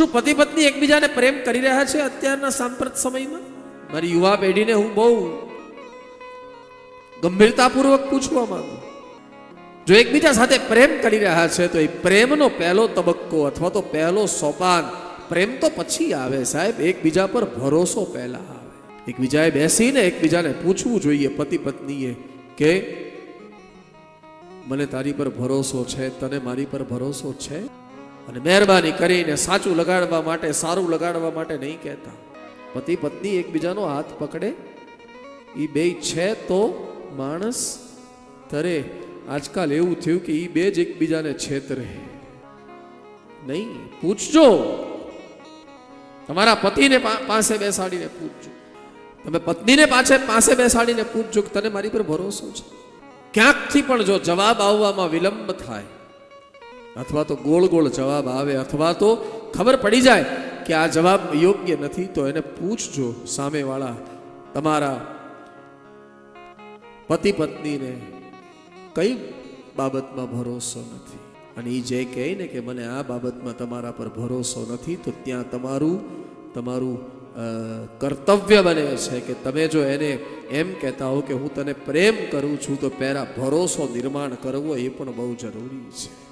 શું પતિ પત્ની એકબીજાને પ્રેમ કરી રહ્યા છે અત્યારના સાંપ્રત સમયમાં? મારી યુવા પેઢીને હું બહુ ગંભીરતાપૂર્વક પૂછવા માંગુ. જો એકબીજા સાથે પ્રેમ કરી રહ્યા છે, તો એ પ્રેમનો પહેલો તબક્કો અથવા તો પહેલો સોપાન પ્રેમ તો પછી આવે સાહેબ. એકબીજા પર ભરોસો પહેલા આવે. એકબીજાએ બેસીને એકબીજાને પૂછવું જોઈએ પતિ પત્નીએ કે, મને તારી પર ભરોસો છે? તને મારી પર ભરોસો છે? અને મહેરબાની કરીને સાચું લગાડવા માટે, સારું લગાડવા માટે નહીં કહેતા. પતિ પત્ની એકબીજાનો હાથ પકડે. એ બે છે તો માણસ તરે. આજકાલ એવું થયું કે એ બે જ એકબીજાને છેતરે નહીં, પૂછજો. તમારા પતિને પાસે બેસાડીને પૂછજો. તમે પત્નીને પાછે, પાસે બેસાડીને પૂછજો કે તને મારી પર ભરોસો છે? ક્યાંકથી પણ જો જવાબ આવવામાં વિલંબ થાય અથવા તો ગોળ ગોળ જવાબ આવે અથવા તો ખબર પડી જાય કે આ જવાબ યોગ્ય નથી, તો એને પૂછજો સામેવાળા તમારા પતિ પત્નીને, કઈ બાબતમાં ભરોસો નથી? અને એ જે કહે ને કે, મને આ બાબતમાં તમારા પર ભરોસો નથી, તો ત્યાં તમારું તમારું કર્તવ્ય બને છે કે તમે જો એને એમ કહેતા હો કે હું તને પ્રેમ કરું છું, તો પહેલા ભરોસો નિર્માણ કરવો એ પણ બહુ જરૂરી છે.